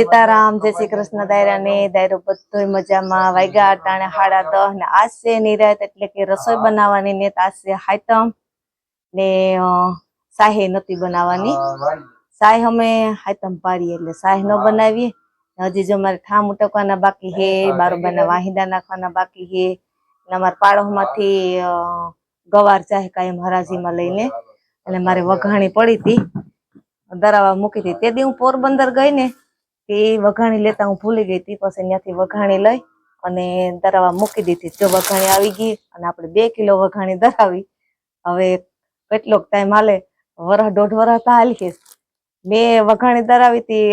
સીતારામ જય શ્રી કૃષ્ણ દાયરા ને દાયરો બધોય મજામાં. વાગ્યા ટાણે હાડા દહ ને આજ છે નિરાત એટલે કે રસોઈ બનાવવાની ને આજ છે હાયતમ ને સાહે નથી બનાવવાની. સાહે અમે હાયતમ પાડીએ એટલે સાહે ન બનાવીએ. હજી જો મારે ઠામ ઉટકવાના બાકી હે બારોબારના વાહિંદા નાખવાના બાકી હે ને અમારા પાડોમાંથી ગવાર ચાહે કાયમ હરાજીમાં લઈને. એટલે મારે વઘાણી પડી હતી દરાવા મૂકી હતી તે દી હું પોરબંદર ગઈ ને તે વઘાણી લેતા હું ભૂલી ગઈ હતી. પછી ત્યાંથી વઘાણી લઈ અને દરાવા મૂકી દીધી. જો વઘાણી આવી ગઈ અને આપણે બે કિલો વઘાણી દરાવી, હવે કેટલોક ટાઈમ હાલે. વરહ દોઢ વરસ તો હાલી મેં વઘાણી દરાવી હતી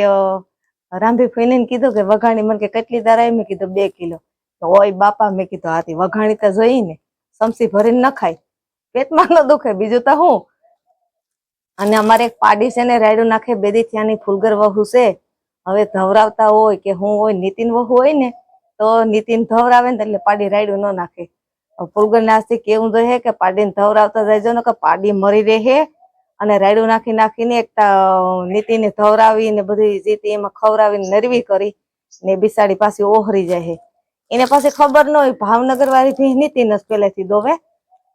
રાંભી ફેલીને કીધું કે વઘાણી મને કે કેટલી દરાવી? મેં કીધું બે કિલો. તો ઓય બાપા, મેં કીધું હાથી વઘાણી તો જોઈ ને, સમસી ભરીને ન ખાય પેટમાં ન દુખે, બીજું તો હું? અને અમારે એક પાડી છે ને, રાયડું નાખે, બેદી ત્યાંની ફૂલગર વહુ છે. હવે ધવરાવતા હોય કે હું હોય, નીતિન વહુ હોય ને, તો નીતિન ધવરાવે ને એટલે પાડી રાયડું ન નાખે. હવે ફૂલગર નાસ્તી કેવું રહે કે પાડીને ધવરાવતા જાય ને કે પાડી મરી રહે અને રાયડું નાખી નાખીને એક નીતિને ધવરાવી ને બધી જીતી એમાં ખવરાવીને નરવી કરી ને બિસાડી પાછી ઓહરી જાય. એને પાસે ખબર ન હોય ભાવનગર વાળી ભી નીતિન જ પહેલેથી દોવે.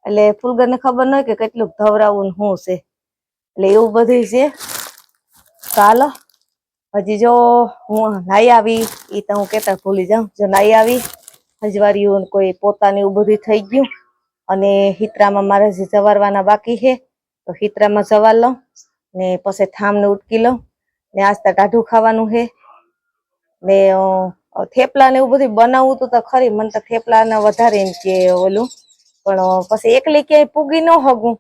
એટલે ફૂલગર ને ખબર ન હોય કે કેટલું ધવરાવું ને શું છે. એટલે એવું બધું છે. ચાલો હજી જો હું નાઈ આવી એ તો હું કેતા ભૂલી જાઉં. જો નાઈ આવી હજવારીયું કોઈ પોતાની બધું થઈ ગયું અને હિતરામાં મારે હજી જવારવાના બાકી છે, તો હિતરામાં જવા લઉં ને પછી થામને ઉટકી લઉં ને આજ ટાઢું ખાવાનું છે. ને થેપલા ને એવું બધું બનાવવું તું તો ખરી, મને તો થેપલા ને વધારે એમ કે ઓલું. પણ પછી એકલી ક્યાંય પૂગી ન હગું.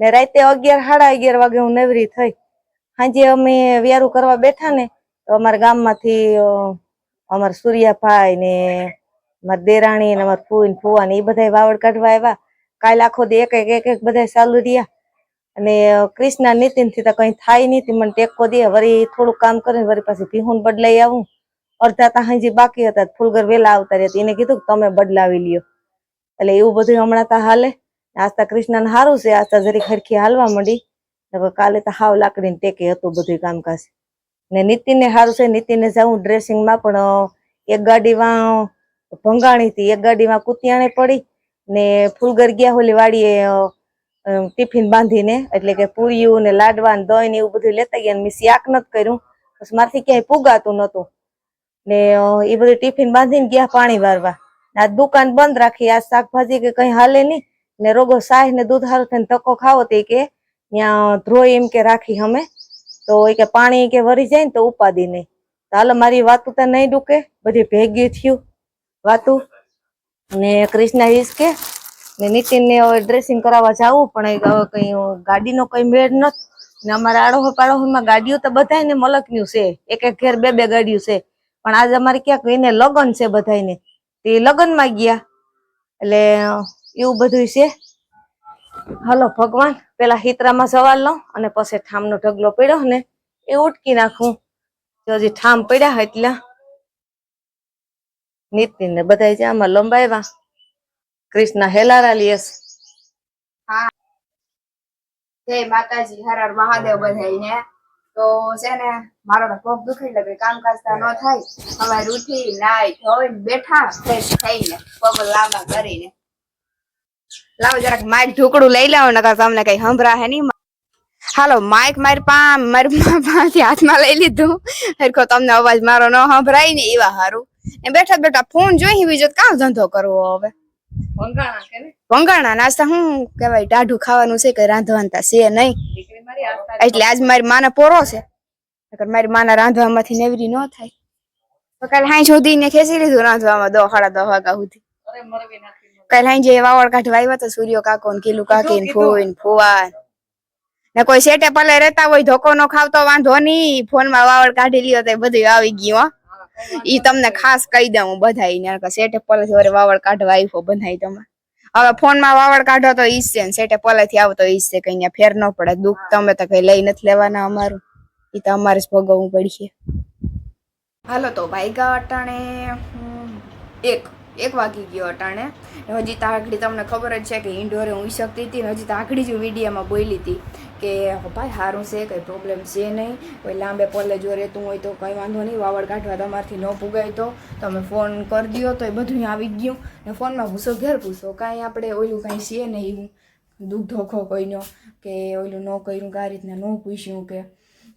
ને રાતે અગિયાર, સાડા અગિયાર વાગે હું નવરી થઈ. સાંજે અમે વ્યારું કરવા બેઠા ને તો અમારા ગામમાંથી અ, અમારા સૂર્યાભાઈ ને મારા દેરાણી ને અમારા ફૂઈ ને ફુવા ને એ બધા વાવડ કાઢવા આવ્યા. કાલ આખો દે એક એક એક બધા ચાલુ રહ્યા. અને કૃષ્ણ નીતિનથી તો કઈ થાય નહીં મને ટેકો દે. વરી થોડું કામ કરીને વળી પાછી ભીહુન બદલાઈ આવું. અડધા તા હાંજી બાકી હતા ફૂલગર વેલા આવતા રહ્યા. એને કીધું તમે બદલાવી લ્યો. એટલે એવું બધું હમણાં તા હાલે. આસ્તા કૃષ્ણને સારું છે. આસ્તા જરી ખરખી હાલવા માંડી. કાલે તો હાવ લાકડીને ટેકે હતું બધું કામકાજ. ને નીતિનને સારું છે, નીતિનને જાઉં ડ્રેસિંગમાં પણ એક ગાડીમાં ભંગાણી હતી. એક ગાડીમાં કુતિયાણે પડી ને ફૂલગર ગયા હોલી વાડીએ ટિફિન બાંધીને, એટલે કે પૂરીયું ને લાડવા ને દહીં ને એવું બધું લેતા ગયા મેં શાક નથી કર્યું. પછી મારથી ક્યાંય પુગાતું નતું ને એ બધું ટિફિન બાંધીને ગયા પાણી વારવા. આ દુકાન બંધ રાખી, આ શાકભાજી કે કઈ હાલે નહીં. ને રોગો સાહ ને દૂધ હારું થઈને ધક્કો ખાવો તે કે ત્યાં ધ્રોય એમ કે રાખી અમે તો એ કે પાણી કે વરી જાય ને તો ઉપાદી નહીં. તો હાલો, મારી વાતું તો નહીં ડૂકે. બધી ભેગી થયું વાતું. ને કૃષ્ણા હિસકે ને નીતિનને હવે ડ્રેસિંગ કરાવવા જાવું, પણ હવે કઈ ગાડીનો કઈ મેળ નથી ને અમારા આડોહ પાડોશમાં ગાડીઓ તો બધાને મલકન્યું છે. એક એક ઘેર બે બે ગાડીઓ છે. પણ આજે અમારે ક્યાંક એને લગ્ન છે બધાયને. તે લગ્નમાં ગયા. એટલે એવું બધું છે. હાલો, ભગવાન, પેલા હિતરામાં સવાલ લો અને પછી ઠામનો ઢગલો પડ્યો ને એ ઉટકી નાખું. જો હજી ઠામ પડ્યા એટલે. નીતિન ને બધા છે આમાં લંબાવ્યા કૃષ્ણ હેલારા લીએસ જય માતાજી, હર મહાદેવ બધાઈને તો છે ને મારો પગ દુખી લાગે કામકાજ ન થાય. સવારે ઉઠી, નાઈ, ધોઈને બેઠા, ફ્રેશ થઈને પગ લાંબા કરીને લાવો જરાક માઇક ઢોકડું લઈ લાવો નકર તમને કઈ સંભળાશે નહીં. હાલો માઇક મારી પા મારી પાથી હાથમાં લઈ લીધું. હરખો તમને અવાજ મારો ન સંભળાય ને એવા હારું. ને બેઠા બેઠા ફોન જોઈ બીજો કામ ધંધો કરવો હવે? ભંગાણા વંગાણા નાસ્તા શું કેવાય ટાઢું ખાવાનું છે કે રાંધવાનું તા છે નહીં. એટલે આજ મારી માને પોરો છે. નકર મારી માના રાંધવામાંથી નેવરી ન થાય. તો કાલે હાઈ સુધી ને ખેંચી લીધું રાંધવામાં દો સાડા દસ વાગ્યા સુધી. હાઈ જે વાવડ કાઢવા આવ્યા તો સૂર્યો કાકો ને કીલું કાકી ને. ફૂઈ ને ફુવા ને કોઈ સેટે પલે રહેતા હોય ધોકો નો ખાવતો વાંધો નહીં. ફોનમાં વાવળ કાઢી લ્યો તો બધું આવી ગયું ઈ તમને ખાસ કહી દઉં હું બધાય ને સેટે પલે થી વાવળ કાઢવા આવ્યો બધાય તમે. હવે ફોનમાં વાવળ કાઢો તો ઈ છે ને સેટે પલે થી આવતો ઈ છે કઈ ફેર ન પડે. દુઃખ તમે તો કઈ લઈ નથી લેવાના અમારું. ઈ તો અમારે જ ભોગવવું પડશે. હાલો તો ભાઈગા અટાણે એક. એક વાગી ગયો અટાણે. હજી હજી તાકડી તમને ખબર જ છે કે ઇન્ડોરે હું શકતી હતી ને હજી તાકડી જ મીડિયામાં બોલી હતી કે ભાઈ સારું છે, કંઈ પ્રોબ્લેમ છે નહીં. કોઈ લાંબે પલ્લે જો રહેતું હોય તો કંઈ વાંધો નહીં. વાવડ કાઢવા તમારથી ન ભૂગાય તો. તમે ફોન કરી દો તો એ બધું આવી ગયું. ને ફોનમાં પૂછો, ઘેર પૂછો, કાંઈ આપણે ઓલું કાંઈ છે નહીં એવું? દુઃખ ધોખો કોઈનો? કે ઓલું ન કર્યું કઈ રીતના ન પૂછ્યું કે?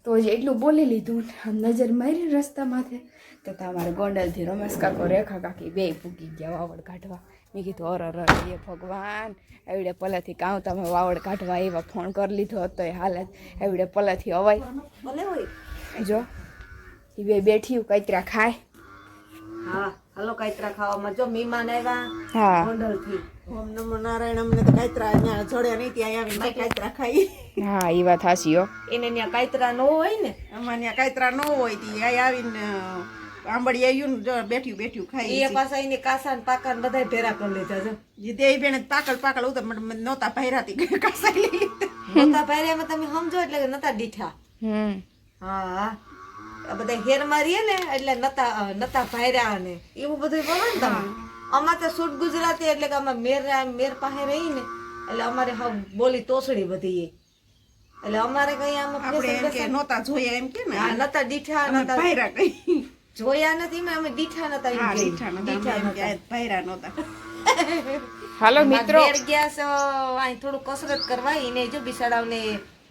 તો હજી એટલું બોલી લીધું આમ નજર મારી રસ્તા માથે તો તમારે ગોંડલથી રમેશ કાકો રેખા કાકી બે ભૂગી ગયા વાવડ કાઢવા. મેં કીધું અર અર એ ભગવાન. એવડે પલાથી કાં તમે વાવડ કાઢવા એવા ફોન કરી લીધો હતો એ હાલત એવડે પલાથી અવાય. જો એ બે બેઠી કઈતરા ખાય. હા હાલો કાતરા ખાવામાં જો મહેમાન આવ્યા. હા. ઓમ નમો નારાયણ અમને તો કાંતરા અહીંયા જોડ્યા નહીં ત્યાં આવીને કાયતરા ખાઈ. હા એ વાત હાસી હો. એને ત્યાં કાયતરા ન હોય ને? અમારે ત્યાં કાયતરા ન હોય ત્યાં આવીને આંબળી આવ્યું ને જો બેઠ્યું બેઠ્યું ખાઈ એ પાછા એને કાસા ને પાકા ને બધા ભેરા કરી લીધા છે. જે તે બેને પાકળ પાકળ ઉતર નહોતા પહેરાતી કાસા લઈ લીધા. નતા પહેર્યામાં તમે સમજો એટલે નતા દીઠા. હા બધા હેર મારીએ ને એટલે નતા નતા ભાયરા ને એવું બધું બોલો ને તમે. અમારે તો શુદ્ધ ગુજરાતી એટલે કે અમે મેર મેર પાસે રહી ને એટલે અમારે હા બોલી તોસડી બધી એ. એટલે અમારે કઈ આમાં નતા એમ કે ફેશન જોયા એમ કે ને. હા નતા દીઠા નતા પહેરા કઈ. જોયા નથી મેં અમે દીઠા નતા એમ હા. દીઠા નહોતા દીઠા એમ કે નતા. પહેરા નહોતા. હાલો મિત્રો. ઘેર ગયા છો અહીં થોડું કસરત કરવા એને જો બિસાડાવને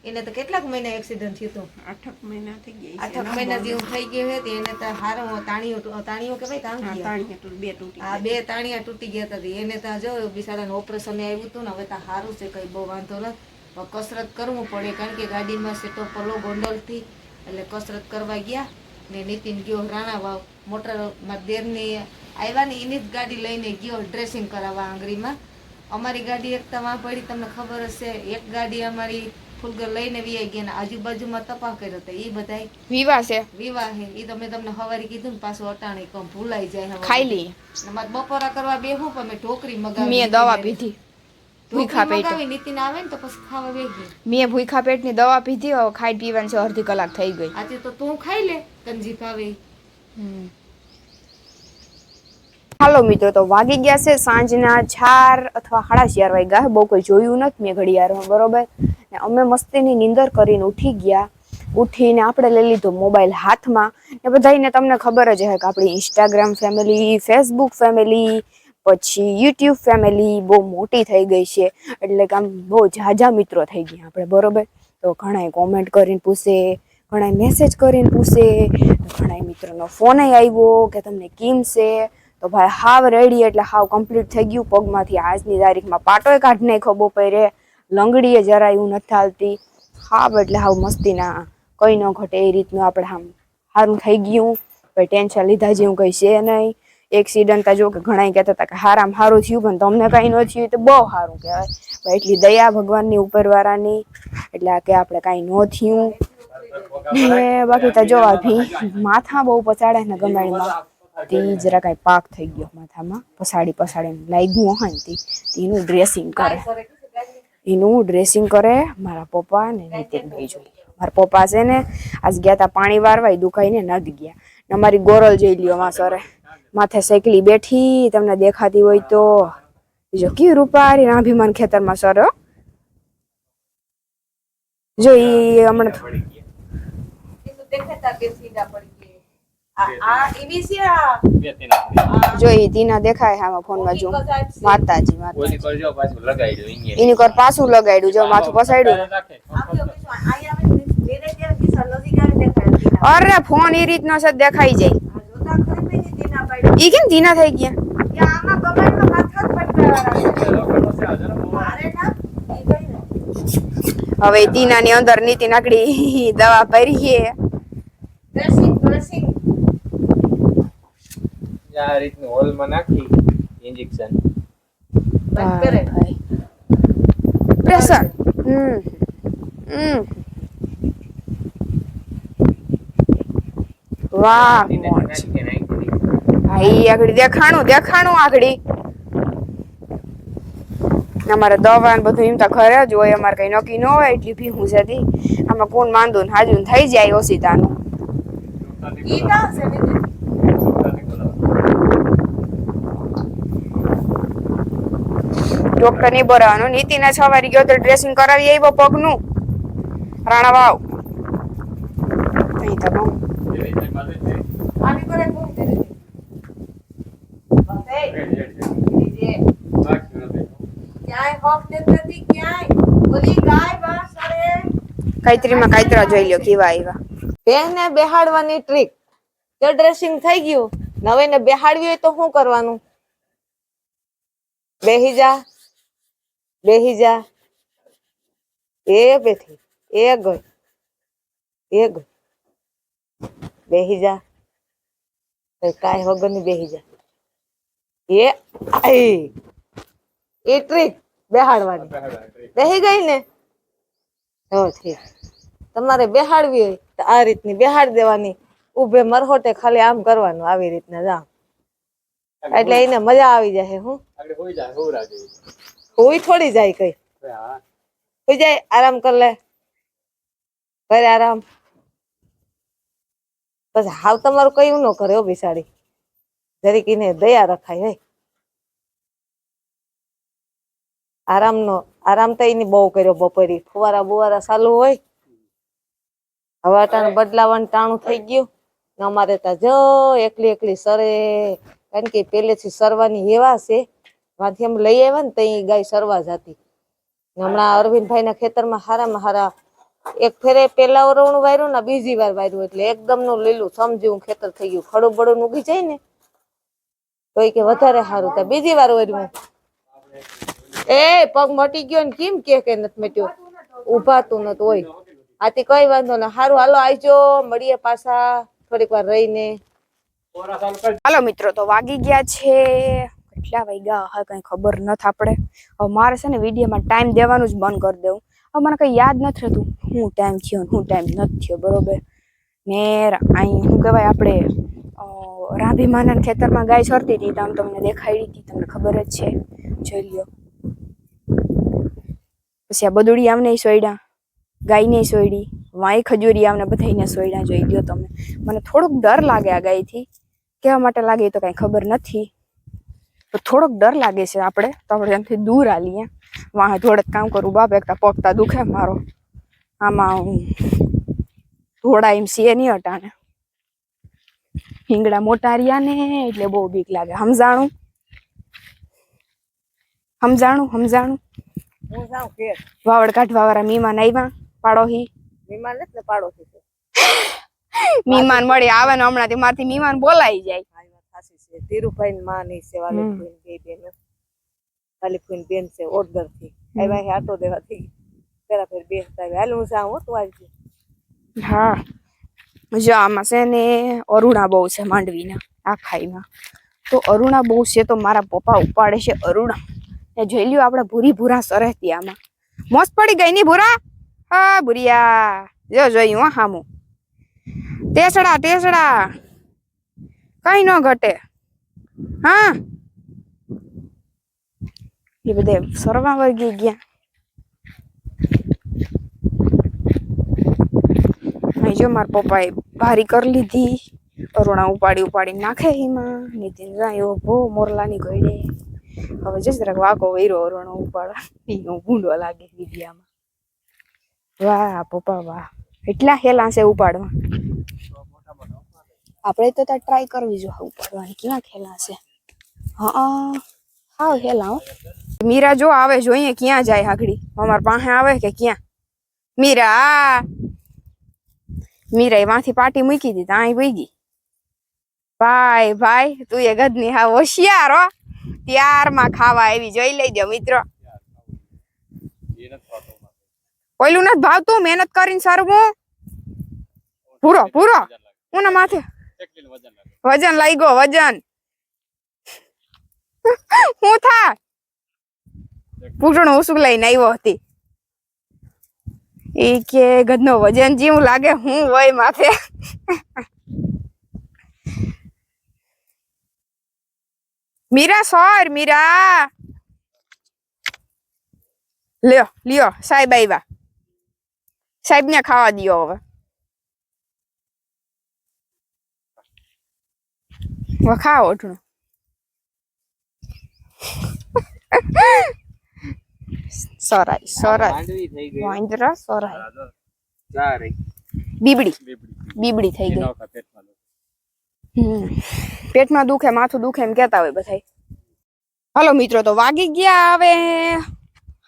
એને તો કેટલાક મહિના એક્સિડન્ટ થયો હતું. આઠક મહિના થઈ ગયા આઠક મહિના જેવું થઈ ગયું તે એને તો હારો તાણીઓ તાણીઓ કે ભાઈ તાણ તાણીઓ બે તૂટી આ બે તાણિયા તૂટી ગયા હતા એને તો જો બિસાડાને ઓપરેશન આવ્યું હતું ને હવે તો સારું છે કઈ બહુ વાંધો નથી. કસરત કરવું પડે કારણ કે ગાડીમાં સેટો પલો ગોંડલથી એટલે કસરત કરવા ગયા. ને નીતિન ગયો રાણા વાવ મોટરમાં દેરની આવ્યા ને એની જ ગાડી લઈને ગયો ડ્રેસિંગ કરાવવા આંગળીમાં. અમારી ગાડી એક તો વાં પડી તમને ખબર હશે એક ગાડી અમારી ફૂલગર લઈને વી ગયા ને આજુબાજુમાં તપાસ કર્યો તો એ બધાય વિવાહ છે. વિવાહ હે એ તમે તમને હવારી કીધું ને પાછું અટાણે કમ ભૂલાઈ જાય ખાઈ લઈએ બપોરા કરવા બેહું પણ મેં ઢોકરી મગાવી મેં દવા પીધી. ભૂખા ઢોકરી નીતિન આવે ને તો પછી ખાવા બેગી મેં ભૂખા પેટની દવા પીધી હવે ખાઈ પીવાની છે અડધી કલાક થઈ ગઈ. આજે તો તું ખાઈ લે તને જી ભાવે હાલો મિત્રો તો વાગી ગયા છે સાંજના ચાર અથવા સાડા ચાર વાગ્યા. બહુ કોઈ જોયું નથી મેં ઘડિયાળમાં બરોબર. ને અમે મસ્તીની નીંદર કરીને ઉઠી ગયા. ઉઠીને આપણે લઈ લીધો મોબાઈલ હાથમાં. ને બધાને તમને ખબર જ હે કે આપણી ઇન્સ્ટાગ્રામ ફેમિલી ફેસબુક ફેમિલી પછી યુટ્યુબ ફેમિલી બહુ મોટી થઈ ગઈ છે. એટલે કે આમ બહુ ઝાઝા મિત્રો થઈ ગયા આપણે, બરોબર? તો ઘણાએ કોમેન્ટ કરીને પૂછે ઘણાએ મેસેજ કરીને પૂછે ઘણા મિત્રોનો ફોન આવ્યો કે તમને કેમ છે? તો ભાઈ હાવ રેડી એટલે હાવ કમ્પ્લીટ થઈ ગયું. પગમાંથી આજની તારીખમાં પાટોય કાઢી નાખ્યો બપોરે. લંગડીએ જરાય એવું નથી હાલતી. હાવ એટલે હાવ મસ્તીના, કંઈ ન ઘટે એ રીતનું આપણે આમ સારું થઈ ગયું. કોઈ ટેન્શન લીધા જેવું કંઈ છે નહીં. એક્સિડન્ટ જો કે ઘણા કહેતા હતા કે હારામ સારું થયું, પણ તમને કાંઈ ન થયું તો બહુ સારું કહેવાય. ભાઈ એટલી દયા ભગવાનની ઉપરવાળાની, એટલે કે આપણે કાંઈ ન થયું. ને બાકી તો જો ભી માથા બહુ પચાડે ને ગમાડીમાં, તે જરા કાંઈ પાક થઈ ગયો માથામાં. પસાડી પસાડીને લાગ્યું હોય ને તે એનું ડ્રેસિંગ કરે. એનું ડ્રેસિંગ કરે મારા પપ્પા ને નીતિનભાઈ જોઈ. મારા પપ્પા છે ને, આજ ગયા તા પાણી વારવા દુખાઈને નદ ગયા. ને અમારી ગોરલ જોઈ લ્યો માં સરે. માથે સાયકલી બેઠી તમને દેખાતી હોય તો. જો કેવી રૂપારી નાભીમાન ખેતરમાં સર. જો ઈ હમણાં જો ઈ તીના દેખાય આમાં ફોનમાં જો. માતાજી માતા ઓલી કરજો પાછું લગાવી દો અહીંયા. એની કર પાછું લગાડ્યું જો માથું પસાડ્યું. અરે ફોન એ રીતનો છે દેખાઈ જાય. તેના કેમ ધીના થઈ ગયા. ના. હવે ઈ તીનાની અંદર નીતિ નાકડી દવા ભરી છે. ડ્રેસિંગ ડ્રેસિંગ આ રીતનું હોલમાં નાખી ઇન્જેક્શન પ્રેશર હમ હમ. વાહ ભાઈ આગળ દેખાણું દેખાણું આગળ. અમારે દવા ને બધું એમ તો ઘરે જ હોય અમારે કઈ નક્કી ન હોય એટલી ભીહું છે તી. આમાં કોણ માંદું ને હાજુ થઈ જાય ઓસીતાનું? ડોક્ટર નહીં બોલાવાનું નીતિને છ વારી ગયો તો ડ્રેસિંગ કરાવી આવ્યો પગનું. રાણા વાવ. અહીં તો બહુ આવી કરે કોણ કરે છે? બસ એ, બીજે. ક્યાંય હોક નથી, ક્યાંય. ઓલી ગાય વાસ અરે કાઈત્રીમાં કાઈત્રા જોઈ લ્યો કેવા આવ્યા બેનને બેહાડવાની ટ્રીક જો ડ્રેસિંગ થઈ ગયું. નવે ને બેહાડવી હોય તો શું કરવાનું? બેહી જા બેહી જા. એ બેઠી એ ગઈ એ ગઈ. બેહી જા. કઈ કાંઈ વગરની બેહી જા. એ આઈ. એ ટ્રીક બેહાડવાની. બેહી ગઈ ને? હો ઠીક. તમારે બેહાડવી હોય તો આ રીતની બેહાડ દેવાની. ઉભે મરહોટે ખાલી આમ કરવાનું આવી રીતના જા એટલે એને મજા આવી જાય હું? હોઈ. હુઈ થોડી જાય કઈ. હા જાય આરામ કર લે. ઘરે આરામ. પછી હાવ તમારું કયું ન કરે હો બિસાડી જરીક એને દયા રખાય હે આરામ નો આરામ તો એની બહુ કર્યો બપોરી. ફુવારા બુવારા ચાલુ હોય. હવે અટાણે બદલાવાનું ટાણું થઈ ગયું. અમારે ત્યાં જો એકલી એકલી સરે, કારણ કે પેલેથી સરવાની એવા છે. વાંથી લઈ આવ્યા ને ત્યાં ગાય સરવા જતી. હમણાં અરવિંદભાઈ ના ખેતરમાં હારામાં હારા, એક ફેરે પેલા ઓરવણું વાર્યું ને બીજી વાર વાર્યું એટલે એકદમનું લીલું સમજ્યું ખેતર થઈ ગયું. ખડું બડું ઉગી જાય ને. તો કે વધારે સારું થાય. બીજી વાર વર્યું એ પગ મટી ગયો ને કેમ કે કે નથી મટ્યો? ઉભાતું નતું હોય. આથી કઈ વાંધો ને. સારું હાલો આવજો મળીએ પાછા. થોડીક વાર રહીને. હાલો મિત્રો, તો વાગી ગયા છે. કેટલા વાગ્યા? હા, કઈ ખબર નથી આપણે. હવે મારે છે ને વિડીયોમાં ટાઈમ દેવાનું જ બંધ કરી દેવું હવે મને કઈ યાદ નથી રહેતું. હું ટાઈમ થયો હું ટાઈમ નથી થયો, બરોબર? ને અહીં શું કહેવાય આપણે રાભી માના ખેતરમાં ગાય ચરતી હતી આમ તમને દેખાડી હતી, તમને ખબર જ છે. જોઈ લ્યો. પછી આ બદુડી આમને સોયડા, ગાયને સોયડી, વાંય ખજૂરી આમને બધાને સોયડા જોઈ ગયો તમે મને થોડોક ડર લાગે આ ગાયથી. કેવા માટે લાગે તો કાંઈ ખબર નથી. તો થોડોક ડર લાગે છે આપણે, તો આપણે એમથી દૂર આલીએ વાહ થોડક કામ કરું, બાપ એકતા પગતા દુખે મારો. આમાં થોડા એમ સીએ નહીં હટાને. હિંગડા મોટા રહ્યા ને, એટલે બહુ બીક લાગે. સમજાણું? સમજાણું? સમજાણું? હું જાઉં કે વાવડ કાઢવા વાળા મીમાન આવ્યા પાડોહી નથી ને પાડોશી છે મીમાન મળી આવે ને હમણાંથી મારથી મીમાન બોલાઈ જાય. છે. ધીરુભાઈ માં ની વાલી બે બેન. ખાલી બેન છે ઓર્ડરથી. આવ્યા છે આટો દેવા થઈ પેલા ફેર બે હતા હાલ હું જાઉં હો, તું આવજે. હા. જો આમાં છે ને અરુણા બહુ છે માંડવીના આ ખાઈમાં તો અરુણા બહુ છે તો મારા પપ્પા ઉપાડે છે અરુણા. એ જોઈ લ્યો આપણે ભૂરી ભૂરા સરહતી આમાં. મોસ પડી ગઈ ની ભૂરા? હા, ભૂરિયા. જો જોયું હા હામું. ટેસડા ટેસડા. કઈ ન ઘટે. હા. એ બધે સરવા વર્ગી ગયા. જો મારા પપ્પાએ ભારી કરી લીધી. અરુણા ઉપાડી ઉપાડી નાખે એમાં. નીતિન જાય ભો મોરલાની ગયડે હવે જો જરાક વાકો વૈરો ઓરણો ઉપાડવા ઈ ભૂંડો લાગે વિદ્યામાં. વાહ, પપ્પા, વાહ. એટલા હેલા છે ઉપાડવા. આપણે તો ત્યાં ટ્રાય કરવી જો ઉપાડવાની. કેવા ખેલા છે? હા હા, હેલા હો. મીરા જો આવે, જોઈએ ક્યાં જાય હાગડી. અમાર પાસે આવે કે ક્યાં? મીરા મીરા માંથી પાટી મૂકી દીધી, ત્યાં વહી ગઈ. ભાઈ ભાઈ, તું એ ગદની હા હોશિયાર હો. ત્યારમાં ખાવા આવી, જોઈ લેજો મિત્રો. ઓયલું નથી ભાવતું, મહેનત કરીને સારું હું પૂરો પૂરો હું માથે. વજન લઈ ગયો વજન. હું થા? પૂછણું ઓછું લઈને આવ્યો હતી. એ કે ગધનો વજન જેવું લાગે, હું હોય માથે. મીરા સોર મીરા લ્યો લ્યો સાહેબ આવ્યા સાહેબ ને ખાવા દ્યો હવે ખાઓ ઓઠણું સોરાય સોરાય માંડવી થઈ ગઈ વાંદરા સોરાય. બીબડી બીબડી. થઈ ગઈ પેટમાં દુખે, માથું દુખે એમ કેતા હોય બધા હાલો મિત્રો, તો વાગી ગયા હવે.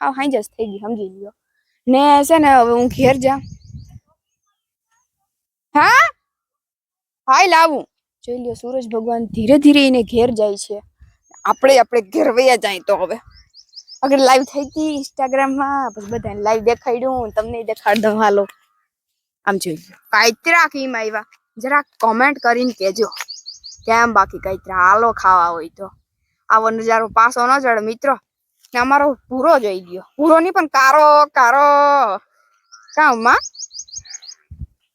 હા હાઈ જસ થઈ ગઈ, સમજી લ્યો. ને છે ને હવે હું ઘેર જા. હા? હાય લાવું જોઈ લ્યો, સૂરજ ભગવાન ધીરે ધીરે એને ઘેર જાય છે. આપણે આપણે ઘેર વયા જાય તો હવે. અગર લાઈવ થઈ ગઈ ઇન્સ્ટાગ્રામમાં પછી બધાને લાઈવ દેખાડ્યું, તમને દેખાડ દઉં હાલો. આમ જોઈ કાંઈતરા કીમ આવ્યા જરા કોમેન્ટ કરીને કહેજો. કેમ બાકી કાંઈતરા હાલો ખાવા હોય તો. આવો નજારો પાસો ન ચડે મિત્રો. ને અમારો પૂરો જોઈ ગયો. પૂરો નહીં પણ કારો કારો. કામમાં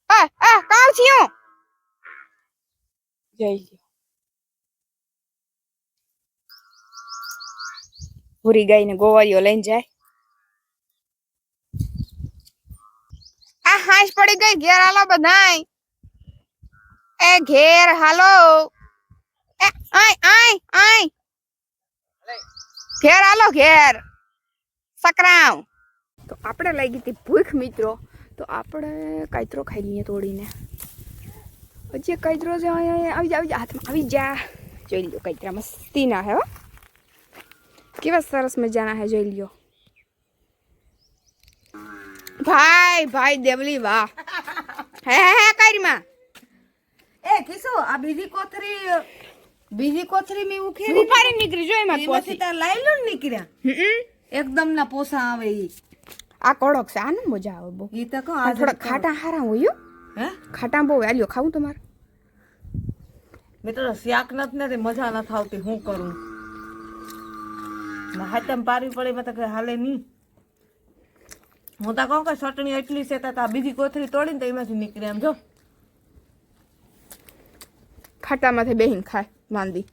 એ એ કાળ થયું? જોઈ લ્યો ભૂરી ગાઈને ગોવારીઓ લઈને જાય. આ હાંસ પડી ગઈ, ઘેર આલા બધાય. એ ઘેર હાલો એ આય આય આય ઘેર હાલો ઘેર સકરાવ તો આપણે લાગી હતી ભૂખ મિત્રો તો આપણે કાયતરો ખાઈ લઈએ તોડીને હજી કાયતરો છે અહીંયા આવી જા આવી જા હાથમાં આવી જા જોઈ લ્યો કાયતરા મસ્તી ના હે હો કેવા સરસ મજાના હે જોઈ લ્યો ભાઈ ભાઈ દેવલી વાહ હે હે હે કરીમાં એ કિશો આ બીજી કોથરી બીજી કોથરી મેં ઉખેરી ઉપાડી નીકળી જો એમાં પોથી તાર લાઈ લો ને નીકળ્યા એકદમ ના પોસા આવે ઈ. આ કડક છે આને મજા આવે બહુ. ઈ તો કહો આ થોડા ખાટા હારા હોય હો. ખાટા બહુ આલ્યો ખાવું તમારે? મેં તો શાક નથી ને મજા ન આવતી હું કરું? ના હાથમ પારવી પડે મેં તો કઈ હાલે નહીં. હું તો કહું કે ચટણી એટલી છે તો બીજી કોથરી તોડીને તો એમાંથી નીકળે એમ જો. ખાટામાંથી બેહીને ખાય માંદી